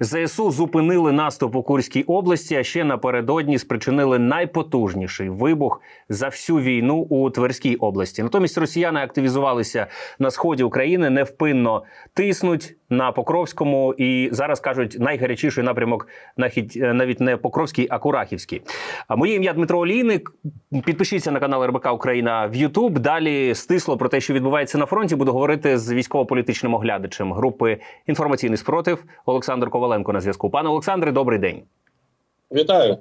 ЗСУ зупинили наступ у Курській області, а ще напередодні спричинили найпотужніший вибух за всю війну у Тверській області. Натомість росіяни активізувалися на сході України, невпинно тиснуть на Покровському і зараз кажуть найгарячіший напрямок нахід е, навіть не Покровський, а Курахівський. А моє ім'я Дмитро Олійник. Підпишіться на канал РБК Україна в Ютуб. Далі стисло про те, що відбувається на фронті. Буду говорити з військово-політичним оглядачем групи інформаційний спротив Олександр Коваленко на зв'язку. Пане Олександре, добрий день. Вітаю.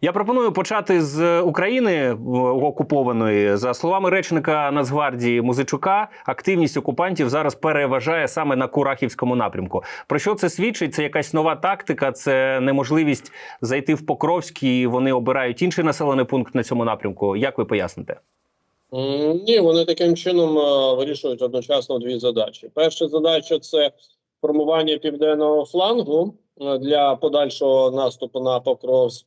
Я пропоную почати з України е, окупованої. За словами речника Нацгвардії Музичука, активність окупантів зараз переважає саме на Курахівському напрямку. Про що це свідчить? Це якась нова тактика, це неможливість зайти в Покровськ, і вони обирають інший населений пункт на цьому напрямку. Як ви поясните? Ні, вони таким чином е, вирішують одночасно дві задачі. Перша задача це формування південного флангу для подальшого наступу на Покровськ.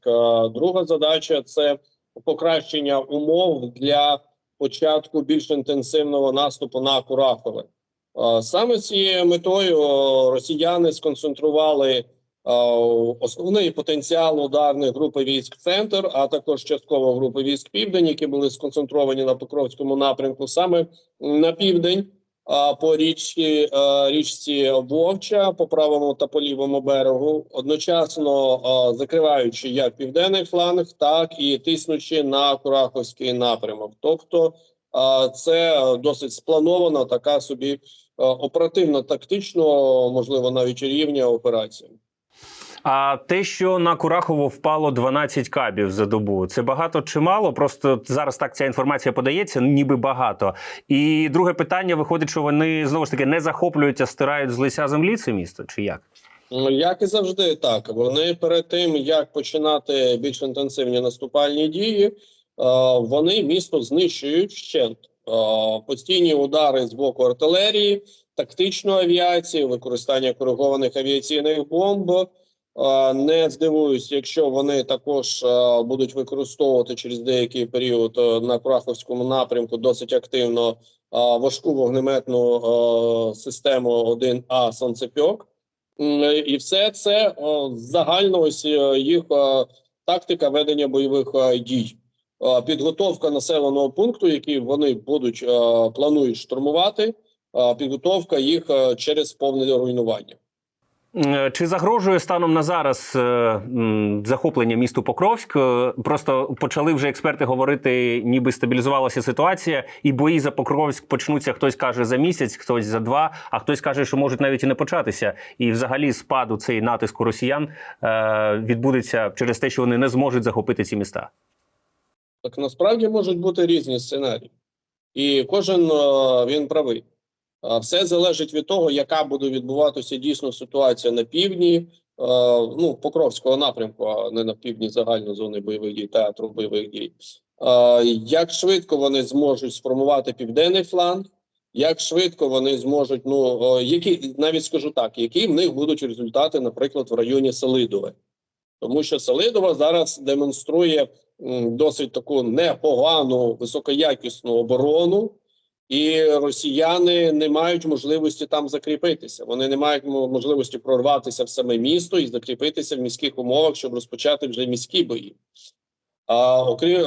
Друга задача це покращення умов для початку більш інтенсивного наступу на Курахове. Е, Саме з цією метою е, росіяни сконцентрували е, основний потенціал ударних групи військ Центр, а також частково групи військ Південь, які були сконцентровані на Покровському напрямку, саме на південь, по річці річці Вовча по правому та по лівому берегу, одночасно закриваючи як південний фланг, так і тиснучи на Кураховський напрямок. Тобто це досить спланована така собі оперативно-тактично, можливо, навіть рівня операція. А те, що на Курахово впало 12 кабів за добу, це багато чи мало? Просто зараз так ця інформація подається, ніби багато. І друге питання виходить, що вони знову ж таки не захоплюють, а стирають з лиця землі це місто, чи як? Ну, Як і завжди, так вони перед тим як починати більш інтенсивні наступальні дії, е, вони місто знищують вщент. Е, Постійні удари з боку артилерії, тактичної авіації, використання коригованих авіаційних бомб. Е, Не здивуюсь, якщо вони також е, будуть використовувати через деякий період е, на Краховському напрямку досить активно е, важку вогнеметну е, систему 1А «Сонцепьок». І все це загально ось е, їх е, тактика ведення бойових е, дій. Е, Підготовка населеного пункту, який вони будуть е, планують штурмувати, е, підготовка їх е, через повне руйнування. Е, Чи загрожує станом на зараз е, захоплення місту Покровськ? Е, Просто почали вже експерти говорити, ніби стабілізувалася ситуація, і бої за Покровськ почнуться. Хтось каже за місяць, хтось за два, а хтось каже, що можуть навіть і не початися. І взагалі спаду цей натиску росіян відбудеться через те, що вони не зможуть захопити ці міста. Так насправді можуть бути різні сценарії, і кожен він правий. Все залежить від того, яка буде відбуватися дійсно ситуація на півдні, ну Покровського напрямку, а не на півдні загальної зони бойових дій, театру бойових дій. Як швидко вони зможуть сформувати південний фланг, як швидко вони зможуть, ну які навіть скажу так, які в них будуть результати, наприклад, в районі Селидове, тому що Селидова зараз демонструє досить таку непогану високоякісну оборону. І росіяни не мають можливості там закріпитися. Вони не мають можливості прорватися в саме місто і закріпитися в міських умовах, щоб розпочати вже міські бої. А окрім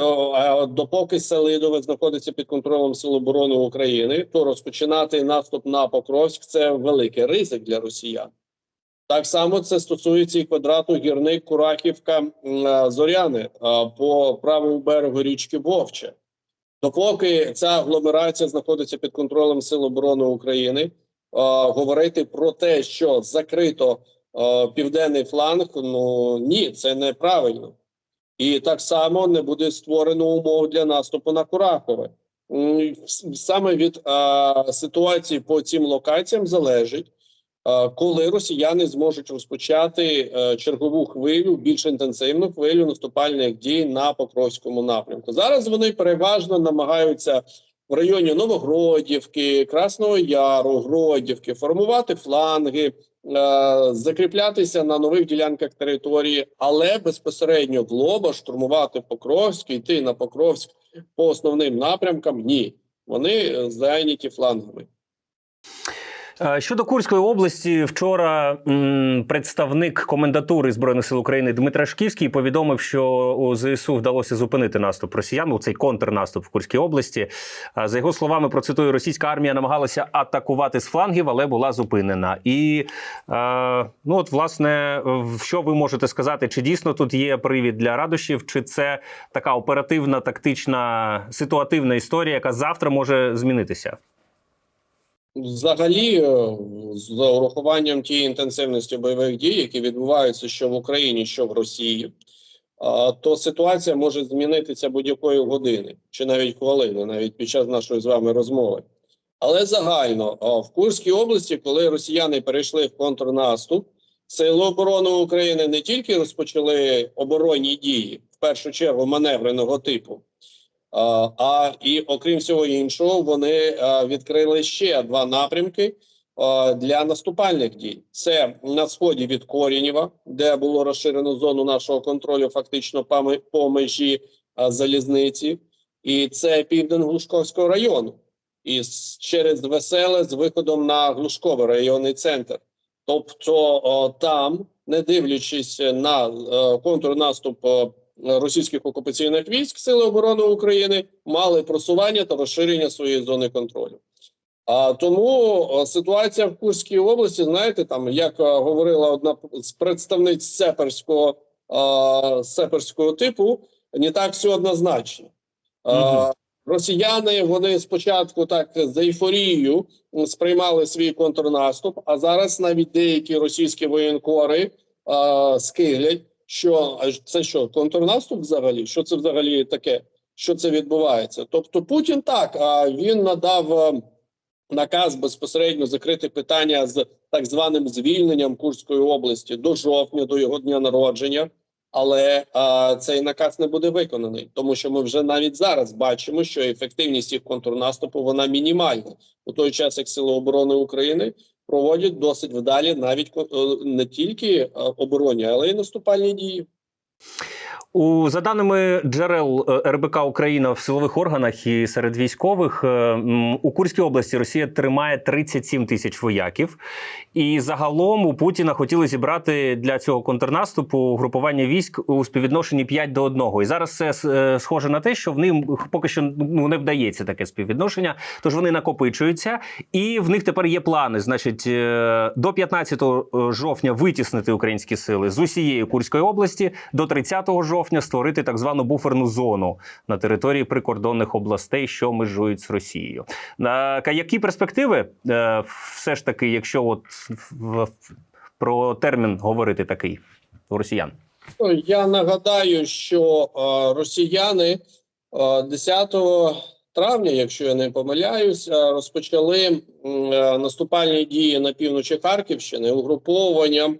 допоки Селидове знаходиться під контролем Сил оборони України, то розпочинати наступ на Покровськ це великий ризик для росіян. Так само це стосується і квадрату гірник Кураківка м, а, Зоряни по правому берегу річки Вовче. Допоки ця агломерація знаходиться під контролем Сил оборони України, е, говорити про те, що закрито е, південний фланг, ну ні, це неправильно. І так само не буде створено умов для наступу на Курахове. Саме від е, ситуації по цим локаціям залежить, коли росіяни зможуть розпочати е, чергову хвилю, більш інтенсивну хвилю наступальних дій на Покровському напрямку. Зараз вони переважно намагаються в районі Новогродівки, Красного Яру, Гродівки формувати фланги, е, закріплятися на нових ділянках території, але безпосередньо в лоба штурмувати Покровськ, йти на Покровськ по основним напрямкам. Ні, вони е, зайняті флангами. Е, Щодо Курської області, вчора м, представник комендатури збройних сил України Дмитро Шківський повідомив, що у ЗСУ вдалося зупинити наступ росіян. у цей контрнаступ в Курській області. Е, За його словами, процитую, російська армія намагалася атакувати з флангів, але була зупинена. І е, ну от власне, що ви можете сказати? Чи дійсно тут є привід для радощів, чи це така оперативна, тактична, ситуативна історія, яка завтра може змінитися? Взагалі, е, з урахуванням тієї інтенсивності бойових дій, які відбуваються що в Україні, що в Росії, то ситуація може змінитися будь-якої години чи навіть хвилини, навіть під час нашої з вами розмови. Але загально в Курській області, коли росіяни перейшли в контрнаступ, Сили оборони України не тільки розпочали оборонні дії, в першу чергу маневреного типу, а, і окрім всього іншого, вони відкрили ще два напрямки для наступальних дій. Це на сході від Корінєва, де було розширено зону нашого контролю, фактично по межі залізниці, і це південь Глушковського району, і через Веселе з виходом на Глушковий районний центр. Тобто там, не дивлячись на е, контрнаступ російських окупаційних військ, Сили оборони України мали просування та розширення своєї зони контролю. А тому ситуація в Курській області, знаєте, там як говорила одна з представниць сеперського е, сеперського типу, не так все однозначно. Е, Росіяни вони спочатку так з ейфорією сприймали свій контрнаступ, а зараз навіть деякі російські воєнкори е, скиглять, що це що контрнаступ взагалі? Що це взагалі таке? Що це відбувається? Тобто Путін так а він надав е, наказ безпосередньо закрити питання з так званим звільненням Курської області до жовтня, до його дня народження. Але а, цей наказ не буде виконаний, тому що ми вже навіть зараз бачимо, що ефективність їх контрнаступу вона мінімальна у той час, як Сили оборони України проводять досить вдалі навіть е, не тільки е, оборонні, але й наступальні дії. У за даними джерел е, РБК Україна в силових органах і серед військових е, у Курській області Росія тримає 37 тисяч вояків, і загалом у Путіна хотіли зібрати для цього контрнаступу групування військ у співвідношенні 5 до 1. І зараз це е, схоже на те, що в них поки що ну не вдається таке співвідношення. Тож вони накопичуються, і в них тепер є плани. Значить, до 15 жовтня витіснити українські сили з усієї Курської області, до 30 жовтня створити так звану буферну зону на території прикордонних областей, що межують з Росією. На які перспективи е, все ж таки, якщо от в, про термін говорити такий у росіян? Ну, Я нагадаю, що е, росіяни е, 10 травня, якщо я не помиляюсь, е, розпочали е, наступальні дії на півночі Харківщини угруповуванням е,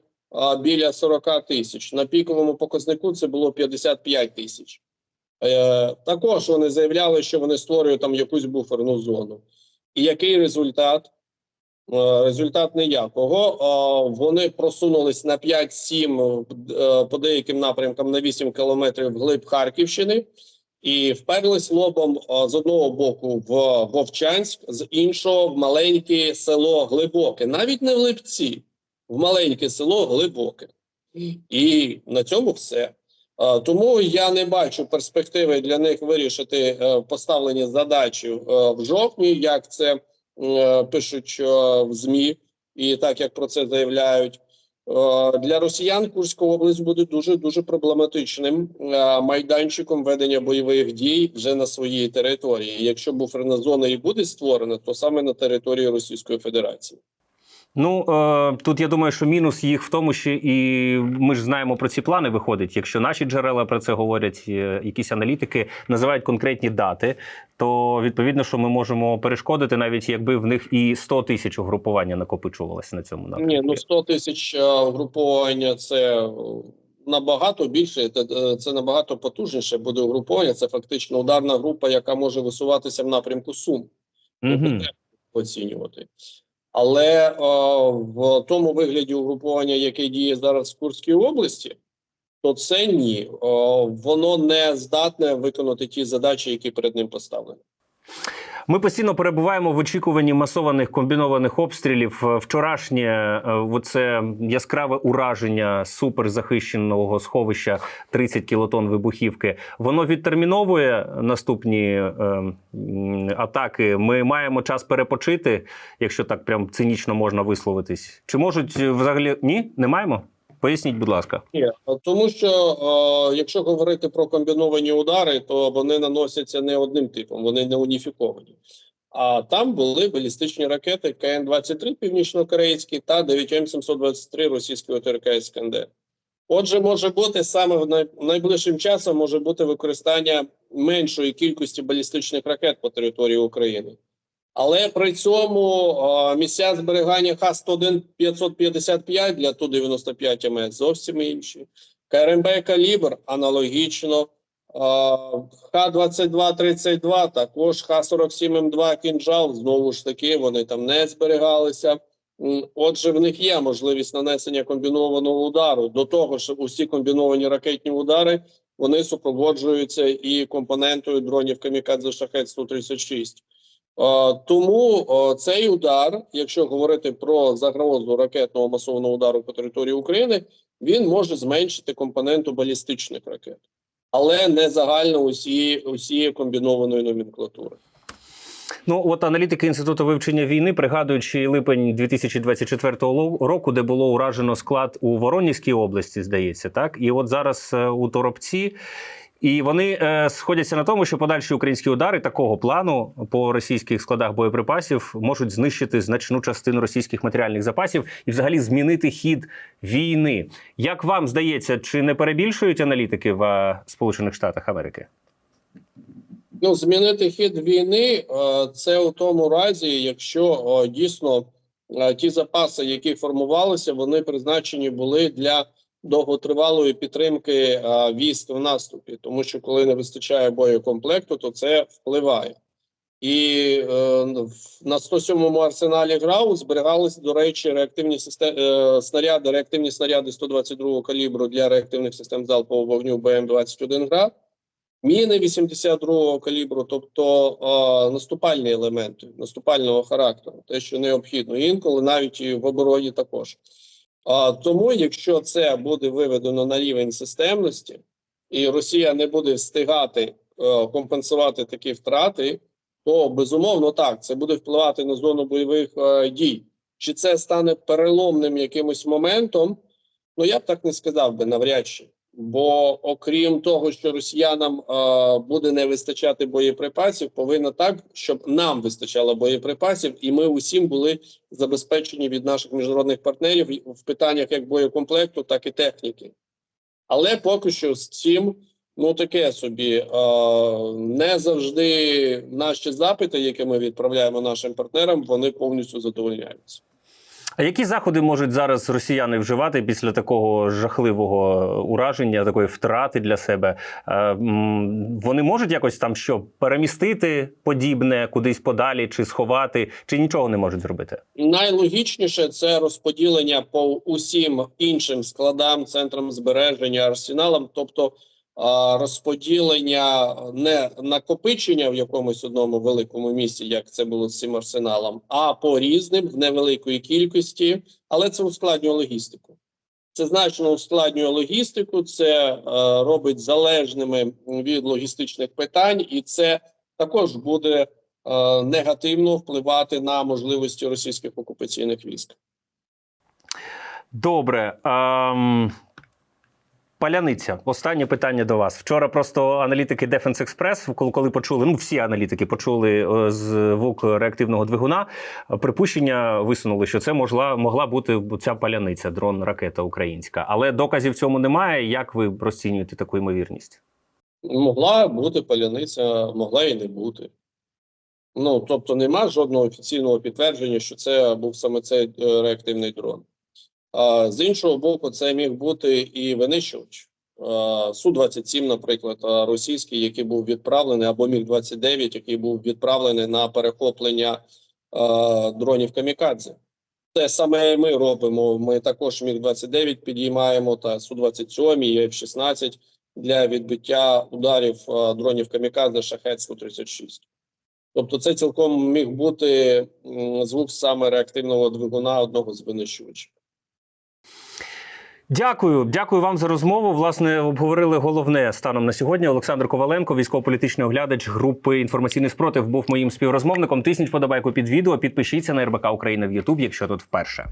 біля 40 тисяч. На піковому показнику це було 55 тисяч. Е, також вони заявляли, що вони створюють там якусь буферну зону. І який результат? Е, Результат ніякого. Е, Вони просунулись на 5-7 е, по деяким напрямкам на 8 кілометрів вглиб Харківщини і вперлись лобом з одного боку в Вовчанськ, з іншого в маленьке село Глибоке, навіть не в Липці, в маленьке село Глибоке. І на цьому все. Тому я не бачу перспективи для них вирішити е, поставлені задачі е, в жовтні, як це е, пишуть в ЗМІ, і так як про це заявляють. Для росіян Курська область буде дуже дуже проблематичним майданчиком ведення бойових дій вже на своїй території. Якщо буферна зона і буде створена, то саме на території Російської Федерації. Ну е, тут я думаю, що мінус їх в тому, що і ми ж знаємо про ці плани. Виходить, якщо наші джерела про це говорять, е, якісь аналітики називають конкретні дати, то відповідно, що ми можемо перешкодити, навіть якби в них і 100 тисяч угрупування накопичувалося на цьому напрямку. Ні, ну 100 тисяч е, угруповання це набагато більше. Це, набагато потужніше буде угруповання. Це фактично ударна група, яка може висуватися в напрямку Сум. Угу. оцінювати. Але е, в тому вигляді угруповання, яке діє зараз в Курській області, то це ні. Е, воно не здатне виконати ті задачі, які перед ним поставлені. Ми постійно перебуваємо в очікуванні масованих комбінованих обстрілів. Е, Вчорашнє е, це яскраве ураження суперзахищеного сховища 30 кілотон вибухівки. Воно відтерміновує наступні е, атаки. Ми маємо час перепочити, якщо так прям цинічно можна висловитись. Чи можуть е, взагалі ні? Не маємо? Поясніть, будь ласка. Ні, тому що е, якщо говорити про комбіновані удари, то вони наносяться не одним типом, вони не уніфіковані. А там були балістичні ракети КН-23 північно-корейські та 9М723 російського ОТРК Іскандер. Отже, може бути саме в найближчим часом може бути використання меншої кількості балістичних ракет по території України. Але при цьому місця зберігання Х-101 555 для Ту-95 МС зовсім інші. КРМБ «Калібр» аналогічно. е, Х-22-32 також Х-47М2 «Кінжал» знову ж таки вони там не зберігалися. Отже, в них є можливість нанесення комбінованого удару. До того ж, усі комбіновані ракетні удари вони супроводжуються і компонентою дронів Камікадзе Шахет 136. Е, Тому е, цей удар, якщо говорити про загрозу ракетного масованого удару по території України, він може зменшити компоненту балістичних ракет, але не загально усі, усієї комбінованої номенклатури. Ну от аналітики інституту вивчення війни і липень 2024 ло- року, де було уражено склад у Воронізькій області, здається, так і от зараз е, у Торопці. І вони е, сходяться на тому, що подальші українські удари такого плану по російських складах боєприпасів можуть знищити значну частину російських матеріальних запасів і, взагалі, змінити хід війни. Як вам здається, чи не перебільшують аналітики в е, Сполучених Штатах Америки? Ну, змінити хід війни е, це у тому разі, якщо е, дійсно ті запаси, які формувалися, вони призначені були для довготривалої підтримки е, військ в наступі, тому що коли не вистачає боєкомплекту, то це впливає. І е, на 107-му арсеналі ГРАУ зберігалися, до речі, реактивні системи е, снаряди, реактивні снаряди 122-го калібру для реактивних систем залпового вогню БМ-21 ГРАД, міни 82-го калібру, тобто е, наступальні елементи наступального характеру, те, що необхідно, інколи навіть і в обороні також. Тому, якщо це буде виведено на рівень системності, і Росія не буде встигати е, компенсувати такі втрати, то безумовно так це буде впливати на зону бойових е, дій. Чи це стане переломним якимось моментом? Ну я б так не сказав би навряд чи. Бо окрім того, що росіянам е, буде не вистачати боєприпасів, повинно так, щоб нам вистачало боєприпасів, і ми усім були забезпечені від наших міжнародних партнерів в питаннях як боєкомплекту, так і техніки. Але поки що з цим ну таке собі е, не завжди наші запити, які ми відправляємо нашим партнерам, вони повністю задовольняються. А які заходи можуть зараз росіяни вживати після такого жахливого ураження, такої втрати для себе? Е, Вони можуть якось там що перемістити подібне кудись подалі, чи сховати, чи нічого не можуть зробити? Найлогічніше це розподілення по усім іншим складам, центрам збереження, арсеналам, тобто розподілення не накопичення в якомусь одному великому місці, як це було з цим арсеналом, а по різним в невеликої кількості, але це ускладнює логістику. Це значно ускладнює логістику, це е, робить залежними від логістичних питань, і це також буде е, негативно впливати на можливості російських окупаційних військ. Добре. Ем... Паляниця, останнє питання до вас. Вчора просто аналітики Defense Express, коли, коли почули, ну всі аналітики почули е, звук реактивного двигуна. Припущення висунули, що це могла, могла бути ця паляниця, дрон ракета українська. Але доказів цьому немає. Як ви розцінюєте таку ймовірність? Могла бути паляниця, могла і не бути. Ну тобто, нема жодного офіційного підтвердження, що це був саме цей е, реактивний дрон. З іншого боку, це міг бути і винищувач. су 27 наприклад, російський, який був відправлений, або міг 29 який був відправлений на перехоплення дронів камікадзе. Це саме ми робимо. Ми також міг 29 підіймаємо та су 27 і F-16 для відбиття ударів дронів камікадзе шахет 136 Тобто, це цілком міг бути звук саме реактивного двигуна одного з винищувачів. Дякую, дякую вам за розмову. Власне, обговорили головне станом на сьогодні. Олександр Коваленко, військово-політичний оглядач групи інформаційний спротив, був моїм співрозмовником. Тисніть подобайку під відео. Підпишіться на РБК Україна в Ютуб, якщо тут вперше.